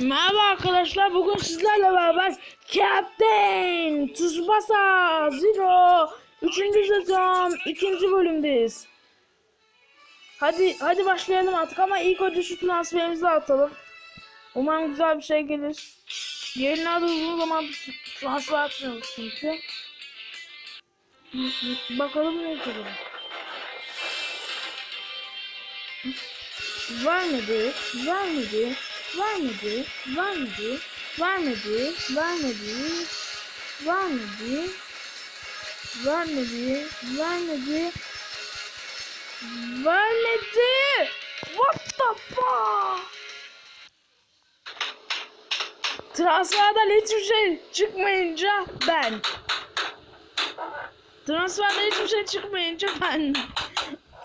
Merhaba arkadaşlar. Bugün sizlerle beraber Captain Tsubasa Zero 3. sezon 2. bölümdeyiz. Hadi hadi başlayalım artık ama ilk önce şu transferimizi atalım. Umarım güzel bir şey gelir. Yayınlarda uzun zaman transfer atmıyoruz çünkü. Bakalım ne gelir. Vermedi, vermedi, var mıydı? Var mıydı? Var mıydı? Var mıydı? Var mıydı? Var mıydı? Var mıydı? Var mıydı? What the fuck? Transferden hiçbir şey çıkmayınca ben. Transferden hiçbir şey çıkmayınca ben.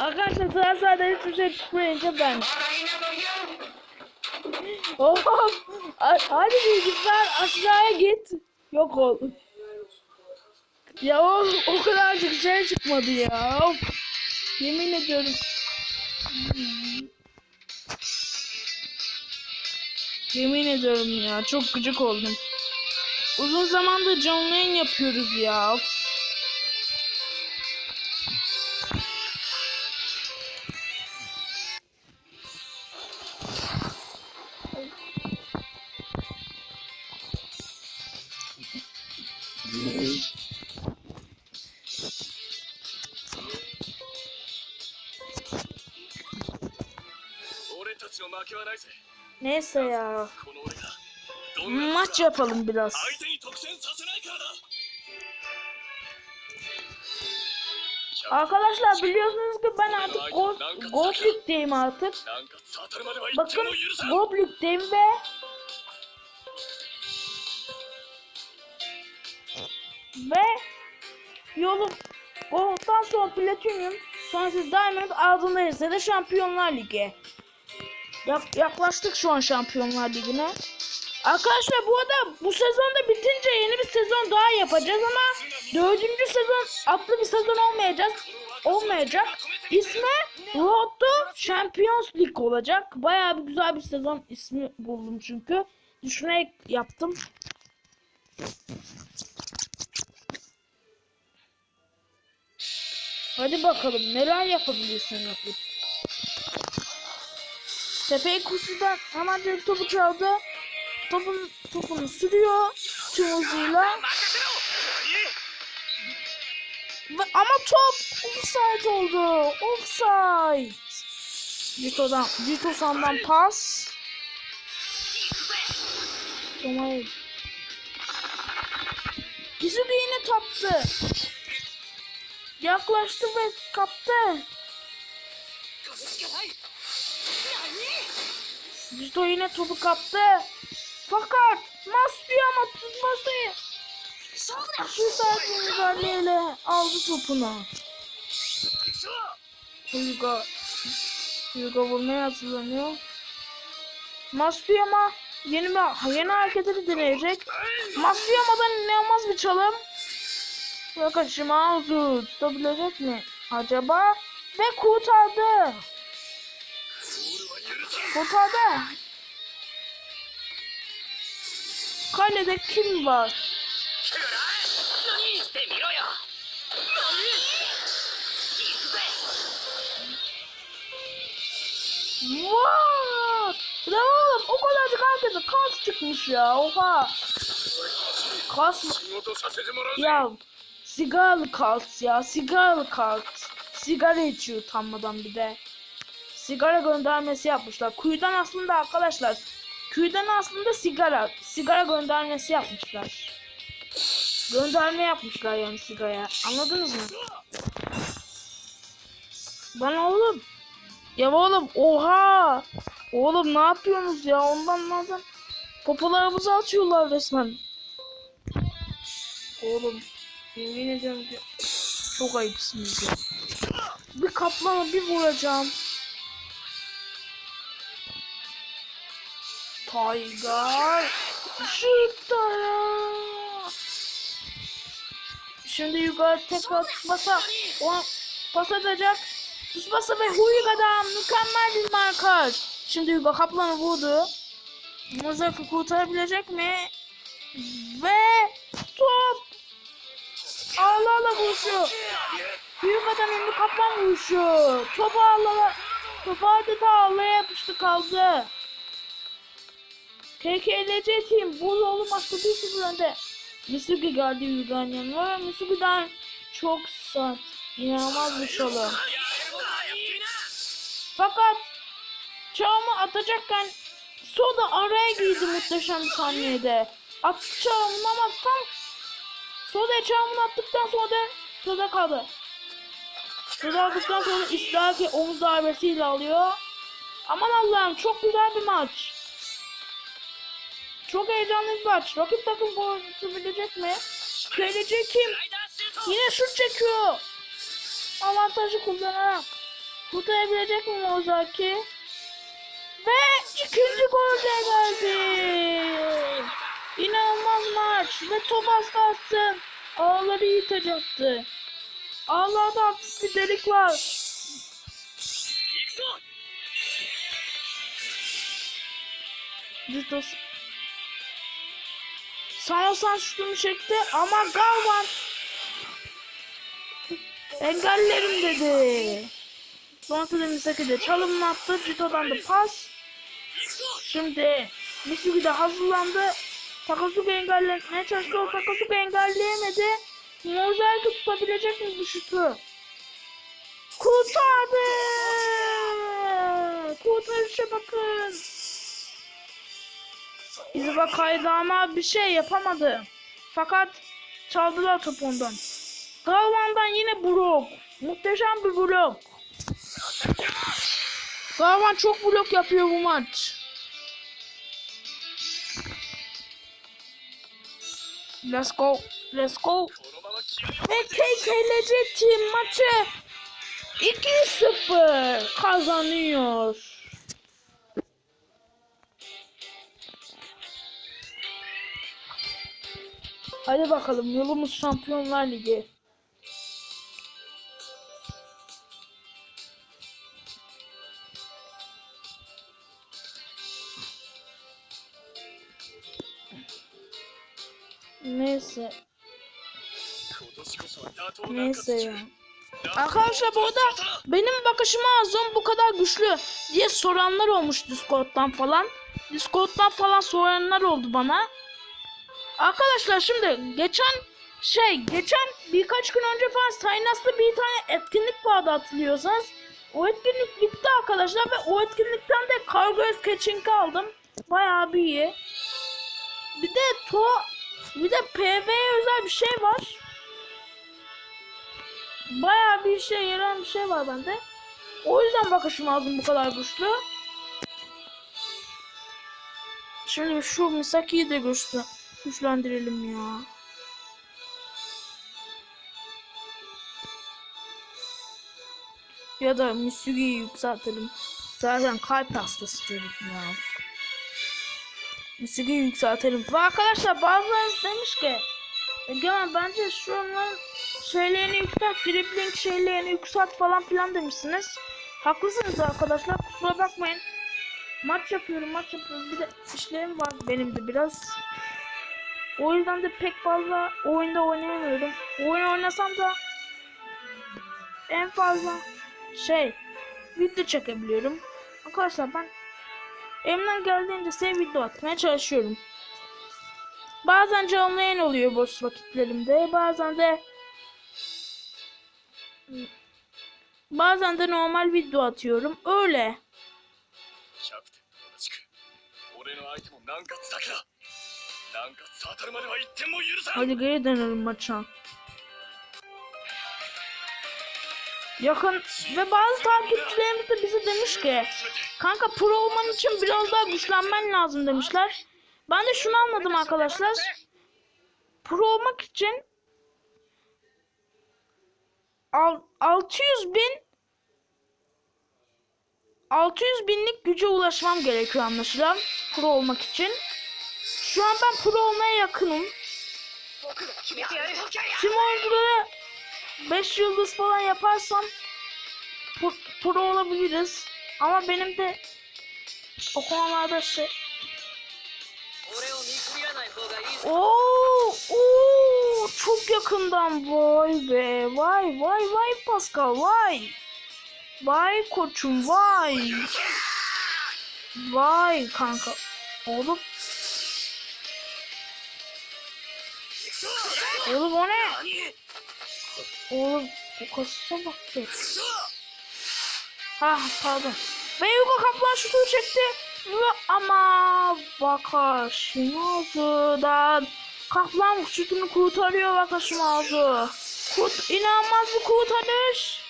Arkadaşlar transferden hiçbir şey çıkmayınca ben. Oha! Ha- Hadi bilgisayar aşağıya git. Yok ol. Ya o, o kadarcık şey çıkmadı ya. Of. Yemin ediyorum. Yemin ediyorum ya. Çok gıcık oldum. Uzun zamandır canlı yayın yapıyoruz ya. Of. Neyse ya. Maç yapalım biraz. Arkadaşlar biliyorsunuz ki ben artık Goblik'teyim artık. Bakın Goblik'teyim ve ve yolum Gold'dan sonra Platinum, sonra siz Diamond ardındayız ya da Şampiyonlar Ligi. Yak- yaklaştık şu an Şampiyonlar Ligi'ne. Arkadaşlar bu arada bu sezonda bitince yeni bir sezon daha yapacağız ama dördüncü sezon adlı bir sezon olmayacak. Olmayacak. İsmi Road to Champions League olacak. Bayağı bir güzel bir sezon ismi buldum çünkü. Düşünerek yaptım. Hadi bakalım neler yapabilirsin yapıp. Tepeye kuşudan hemen direkt topu çaldı. Topun, topunu sürüyor tüm hızıyla. Ama top offside oldu. Offside. Jito'dan, Jito sandan pas. Tomay. Gizugi yine taptı. Yaklaştı ve kaptı. Jito yine topu kaptı. Fakat Masliyor ama tutmasayı. Şu saat müdahaleyle aldı topunu. Huyga. Huyga vurmaya hazırlanıyor. Masuyama yeni bir yeni hareketleri deneyecek. Masuyama'dan inanılmaz bir çalım. Fakat Şimanzu tutabilecek mi acaba? Ve kurtardı. Potada. Kalede kim var? What? Ne oğlum o kadarcık herkese kas çıkmış ya oha. Kas mı? Ya sigaralı kas ya sigaralı kas. Sigara içiyor utanmadan bir de. Sigara göndermesi yapmışlar. Kuyudan aslında arkadaşlar. Kuyudan aslında sigara. Sigara göndermesi yapmışlar. Gönderme yapmışlar yani sigaraya. Anladınız mı? Bana oğlum. Ya oğlum oha. Oğlum ne yapıyorsunuz ya ondan ondan. Popolarımızı atıyorlar resmen. Oğlum yemin ediyorum ki çok ayıpsınız ya. Bir kaplana bir vuracağım. Tiger. Ya. Şimdi yukarı tekrar tutmasa o pas atacak. Tsubasa ve Huyga'dan mükemmel bir markaj. Şimdi Hugo Kaplan'ı vurdu. Mozaki kurtarabilecek mi? Ve top. Allah Allah vuruşu. Adam ünlü kaplan vuruşu. Topu Allah'a Topu adeta Allah'a yapıştı kaldı. KKLC Team bu yolu maçta 1-0 önde. Misugi geldi Yugan yanına ve Misugi'den çok sert. İnanılmaz bir şalı. Fakat çağımı atacakken Soda araya girdi muhteşem bir saniyede. Attı çağımını ama tam Soda çağımını attıktan sonra da Soda kaldı. Soda aldıktan sonra İstihaki omuz darbesiyle alıyor. Aman Allah'ım çok güzel bir maç. Çok heyecanlı bir maç. Rakip takım gol atabilecek mi? Kaleci kim? Yine şut çekiyor. Avantajı kullanarak. Kurtarabilecek mi Mozaki? Ve ikinci gol de geldi. İnanılmaz maç. Ve top az kalsın. Ağları yıkacaktı. Ağlarda hafif bir delik var. Jutos. Sanosan şutunu çekti ama Galvan engellerim dedi. Sonrasında Misaki de çalımını attı. Jito'dan da pas. Şimdi Misugi de hazırlandı. Takasugi engellemeye çalıştı. O Takasugi engelleyemedi. Mozaiki tutabilecek mi bu şutu? Kurtardı! Kurtarışa bakın. Bizi bak ama bir şey yapamadı. Fakat çaldılar top ondan. Galvan'dan yine blok. Muhteşem bir blok. Galvan çok blok yapıyor bu maç. Let's go. Let's go. Ve KKLC team maçı 2-0 kazanıyor. Hadi bakalım yolumuz Şampiyonlar Ligi. Neyse. Neyse ya. Arkadaşlar bu arada benim bakışıma Azon bu kadar güçlü diye soranlar olmuş Discord'dan falan. Discord'dan falan soranlar oldu bana. Arkadaşlar şimdi geçen şey geçen birkaç gün önce falan Saynas'ta bir tane etkinlik vardı hatırlıyorsanız. O etkinlik bitti arkadaşlar ve o etkinlikten de kargo sketching aldım. Bayağı bir iyi. Bir de to bir de PvE özel bir şey var. Bayağı bir işe yarayan bir şey var bende. O yüzden bakışım ağzım bu kadar güçlü. Şimdi şu Misaki'yi de güçlü, güçlendirelim ya. Ya da Misugi'yi yükseltelim. Zaten kalp hastası çocuk ya. Misugi'yi yükseltelim. Ve arkadaşlar bazılarınız demiş ki Egemen bence şunun şeylerini yükselt, dribbling şeylerini yükselt falan filan demişsiniz. Haklısınız arkadaşlar kusura bakmayın. Maç yapıyorum maç yapıyoruz bir de işlerim var benim de biraz. O yüzden de pek fazla oyunda oynayamıyorum. Oyun oynasam da en fazla şey video çekebiliyorum. Arkadaşlar ben elimden geldiğince size video atmaya çalışıyorum. Bazen canlı yayın oluyor boş vakitlerimde. Bazen de bazen de normal video atıyorum. Öyle. Hadi geri dönelim maça. Yakın ve bazı takipçilerimiz de bize demiş ki kanka pro olman için biraz daha güçlenmen lazım demişler. Ben de şunu anladım arkadaşlar. Pro olmak için al- 600 bin 600 binlik güce ulaşmam gerekiyor anlaşılan pro olmak için. Şu an ben pro olmaya yakınım. Tüm oyuncuları 5 yıldız falan yaparsam pro, olabiliriz. Ama benim de o konularda şey Oo, oo, çok yakından. Vay be. Vay vay vay Pascal vay. Vay koçum vay. Vay kanka. Oğlum. Oğlum o ne? Oğlum bu kasısa bak ki. Ah pardon. Meyuga kaplan şutu çekti. Ama Vakashimazu'dan kaplan şutunu kurtarıyor Vakashimazu. Kurt inanılmaz bir kurtarış.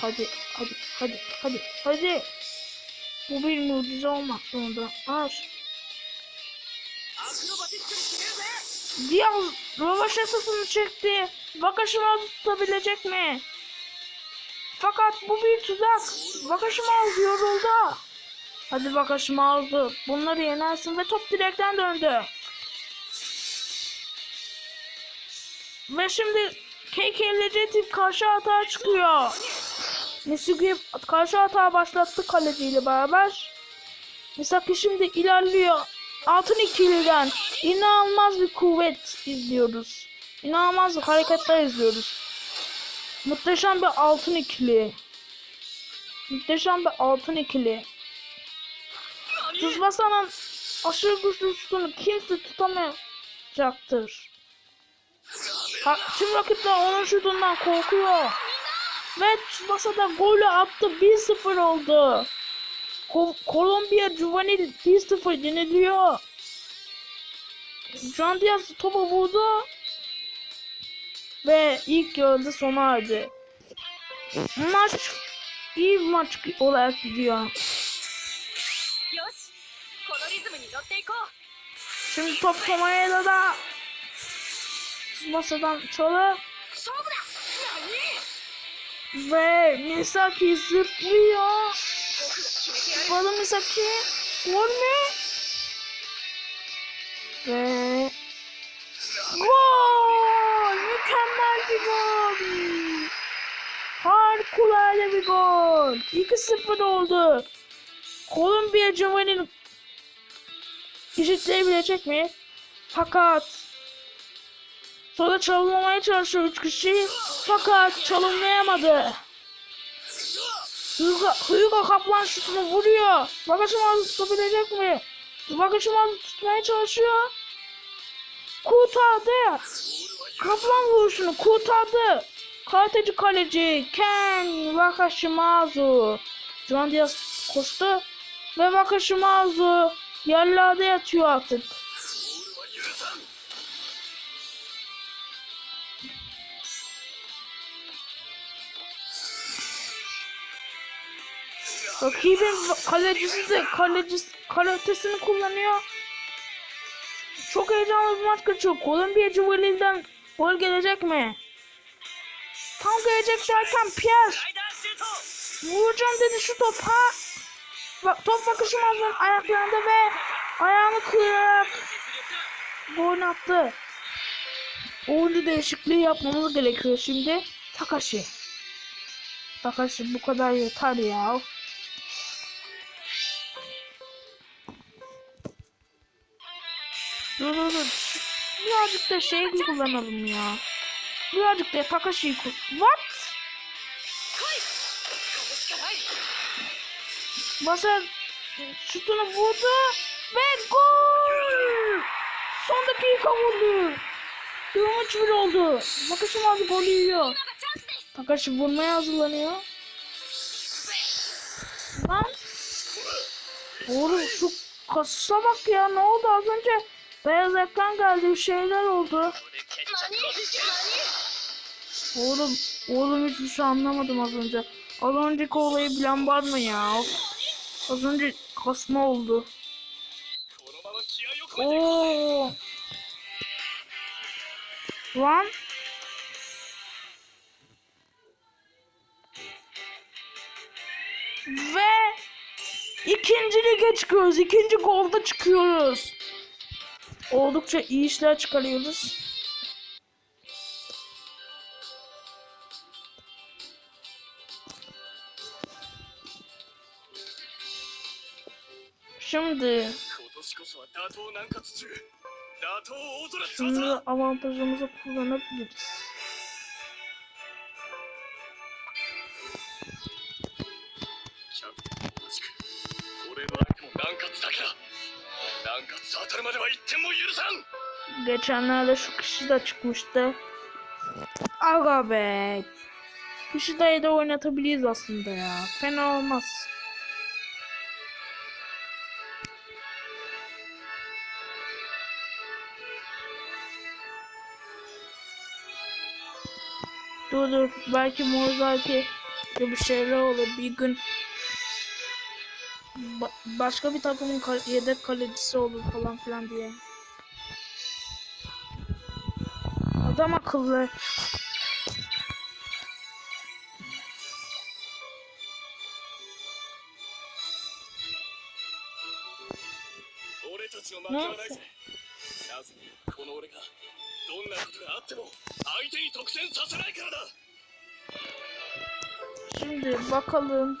Hadi, hadi, hadi, hadi, hadi. Bu bir mucize olmak zorunda. Ar. Diaz rövaş esasını çekti. Vakashima tutabilecek mi? Fakat bu bir tuzak. Vakashima yoruldu. Hadi Vakashima aldı. Bunları yenersin ve top direkten döndü. Ve şimdi KKLC tip karşı atağa çıkıyor. Nisugi karşı hata başlattı kaleciyle beraber. Misaki şimdi ilerliyor. Altın ikiliden inanılmaz bir kuvvet izliyoruz. İnanılmaz bir hareketler izliyoruz. Muhteşem bir altın ikili. Muhteşem bir altın ikili. Tsubasa'nın aşırı güçlü şutunu kimse tutamayacaktır. Ha, tüm rakipler onun şutundan korkuyor. Ve Tsubasa golü attı. 1-0 oldu. Ko Kolombiya Giovanni 1-0 yeniliyor. Can Diaz topa vurdu. Ve ilk golde sona erdi. Maç iyi bir maç olarak gidiyor. Şimdi top Tomayela'da masadan çalı. Ve Misaki zıplıyor. Balı Misaki vurma. Ve gol! Mükemmel bir gol. Harikulade bir gol. 2-0 oldu. Kolombiya Cumhuriyeti'nin eşitleyebilecek mi? Fakat sonra çalmamaya çalışıyor üç kişi. Fakat çalımlayamadı. Hugo, Kaplan şutunu vuruyor. Vakashimazu tutabilecek mi? Vakashimazu tutmaya çalışıyor. Kurtardı. Kaplan vuruşunu kurtardı. Karateci kaleci Ken Wakashimazu. Juan Diaz koştu. Ve Wakashimazu yerlerde yatıyor artık. Rakibin kalecisi de kalecisi, kalitesini kullanıyor. Çok heyecanlı bir maç kaçıyor. Kolombiya Cumhuriyeti'nden gol gelecek mi? Tam gelecek derken Pierre. Vuracağım dedi şu top ha. Bak top bakışı mazlum ayaklarında ve ayağını kırarak gol attı. Oyuncu değişikliği yapmamız gerekiyor şimdi. Takashi. Takashi bu kadar yeter ya. Dur dur dur. Birazcık da şey kullanalım ya. Birazcık da Takashi'yi kullan. What? Masa şutunu vurdu ve gol! Son dakika golü. Durum 3 1 oldu. Takashi abi golü yiyor. Takashi vurmaya hazırlanıyor. Lan. Oğlum şu kasa bak ya ne oldu az önce? Ben uzaktan geldim şeyler oldu. Oğlum, oğlum hiçbir şey anlamadım az önce. Az önceki olayı bilen var mı ya? Az önce kasma oldu. Oo. Lan. Ve ikinci lige çıkıyoruz. İkinci golda çıkıyoruz oldukça iyi işler çıkarıyoruz. Şimdi Şimdi avantajımızı kullanabiliriz. Çak. Geçenlerde şu kişi de çıkmıştı. Aga be. Kişi dayı da oynatabiliriz aslında ya. Fena olmaz. Dur dur. Belki Mozart'e bir şeyler olur. Bir gün ba- başka bir takımın kal- yedek kalecisi olur falan filan diye. Adam akıllı. 俺たちの負けはないぜなぜこの俺がどんなことがあっても相手に得点させないからだ Şimdi bakalım.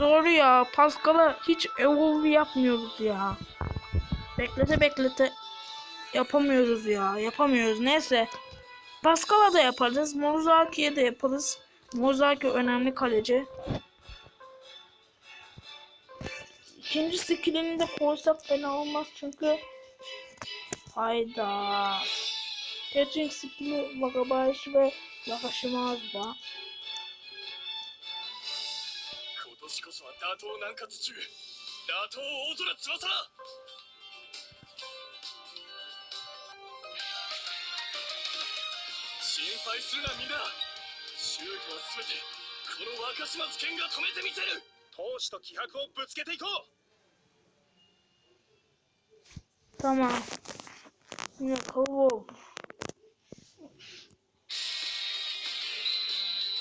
Doğru ya. Pascal'a hiç evolve yapmıyoruz ya. Beklete beklete yapamıyoruz ya. Yapamıyoruz. Neyse. Pascal'a da yaparız. Mozaki'ye de yaparız. Mozaki önemli kaleci. İkinci skillini de koysak fena olmaz çünkü Hayda. Catching skilli Wakabayashi ve Yakashimaz da. こそは打倒南葛中打倒大空翼だ心配するなみんなシュートは全てこの若島津剣が止めてみせる闘志と気迫をぶつけていこう Tamam. Yakaladım.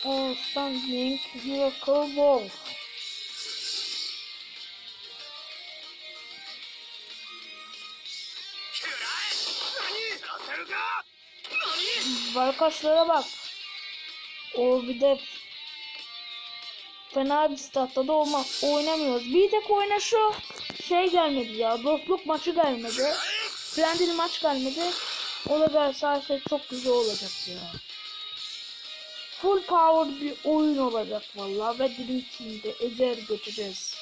Oh, standing Miracle Ball. さ Barkaşlara bak. O bir de fena bir statta da olma, oynamıyoruz. Bir tek oyna şey gelmedi ya. Dostluk maçı gelmedi. Friendly maç gelmedi. O da gelse her çok güzel olacak ya. Full power bir oyun olacak vallahi ve Dream Team'de ezer götüreceğiz.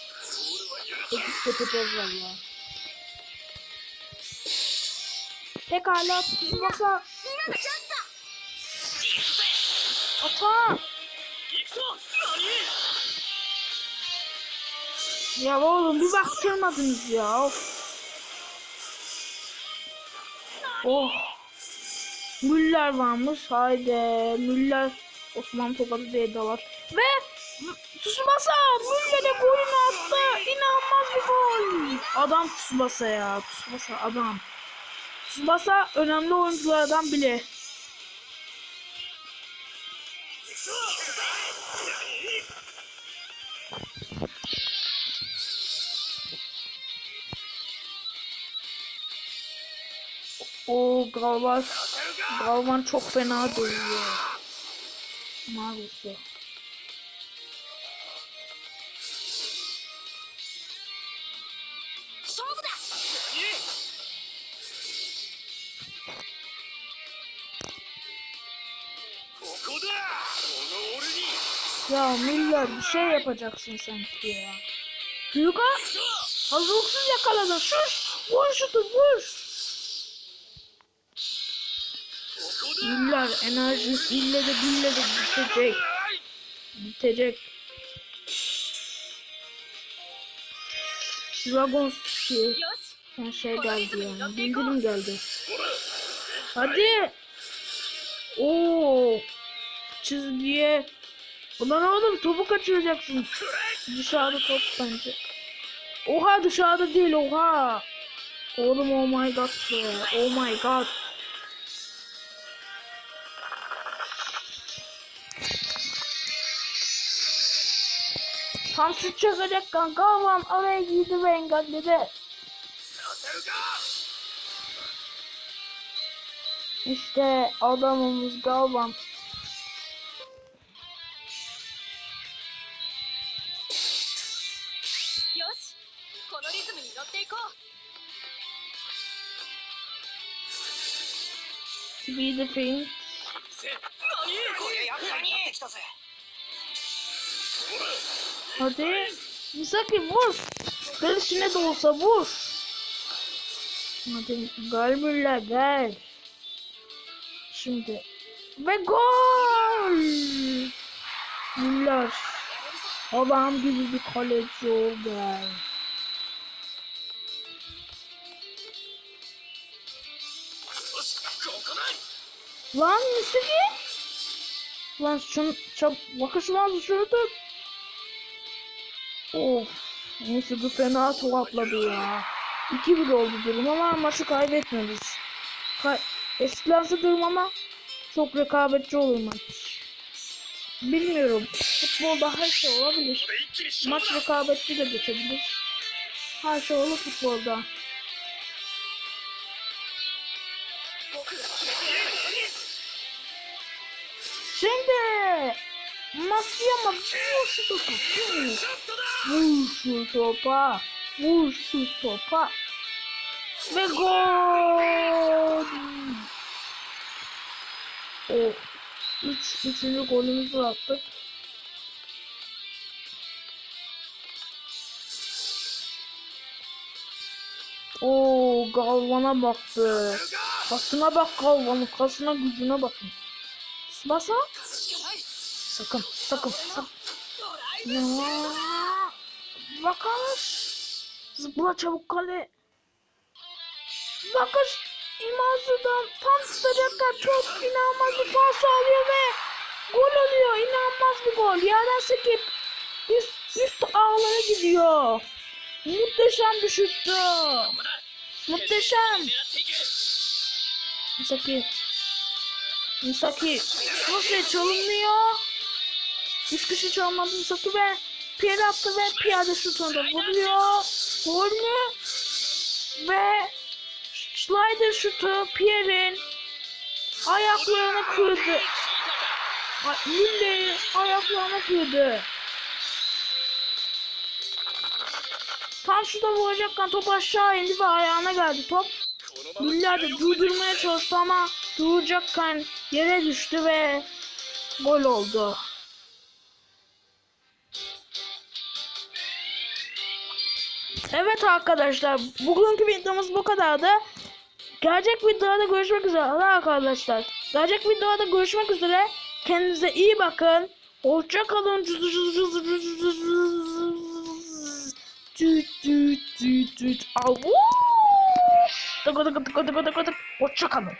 Ekip götüreceğiz vallahi. Pekala masa Hata. Ya oğlum bir baktırmadınız ya. Oh. Müller varmış. Haydi. Müller Osman Tokat'ı dedalar. Ve Tsubasa Müller'e golünü attı. İnanılmaz bir gol. Adam Tsubasa ya. Tsubasa adam. Tsubasa önemli oyunculardan biri. O Galvan Galvan çok fena dövüyor. Maalesef. Ya Miller bir şey yapacaksın sanki ya. Hyuga hazırlıksız yakaladı. Şuş! Vur şutu vur! Yıllar enerjisi ille de bille de bitecek. Bitecek. Dragon şey. Yani şey geldi yani. Bildirim geldi. Hadi. Oo. Çizgiye. Ulan oğlum topu kaçıracaksın. Dışarıda top bence. Oha dışarıda değil oha. Oğlum oh my god. Oh my god. Hamsi çözecek kanka ama oraya girdi ve engelledi. İşte adamımız Galvan. Be the paint. Hadi. Misaki vur. Kalesine de olsa vur. Hadi gel Müller gel. Şimdi. Ve gol. Müller. Babam gibi bir kaleci oldu. Lan Misaki. Lan şun çab bakış lan şurada. Of. Neyse bu fena tokatladı ya. 2-1 oldu durum ama maçı kaybetmedik. Ka Eskilerse durum ama çok rekabetçi olur maç. Bilmiyorum. Futbolda her şey olabilir. Maç rekabetçi de geçebilir. Her şey olur futbolda. Şimdi Masaya mı? Vur şu topa. Vur şu topa. Vur şu topa. Ve gol. Oh. Üç, üçüncü golümüzü attık. Oo galvana baktı. Kasına bak galvanı. Kasına gücüne bakın. Basma. Sakın, sakın, sakın. Ya. Bakış. Zıpla çabuk kale. Bakış. İmazu'dan tam tutacakken çok inanılmaz bir pas alıyor ve gol oluyor. İnanılmaz bir gol. Yerden sekip üst, üst ağlara gidiyor. Muhteşem bir şuttu. Muhteşem. Sakın. Misaki. Nasıl çalınmıyor? Hiç kişi çalmadı Misaki ve piyade attı ve piyade şutunda vuruyor. Gol mü? Ve slider şutu Pierre'in ayaklarını kırdı. Linde'nin ayaklarını kırdı. Tam şurada vuracakken top aşağı indi ve ayağına geldi top. Müller de durdurmaya çalıştı ama duracakken yere düştü ve gol oldu. Evet arkadaşlar bugünkü videomuz bu kadardı. Gelecek videoda görüşmek üzere arkadaşlar. Gelecek videoda görüşmek üzere. Kendinize iyi bakın. Hoşça kalın. Hoşça kalın.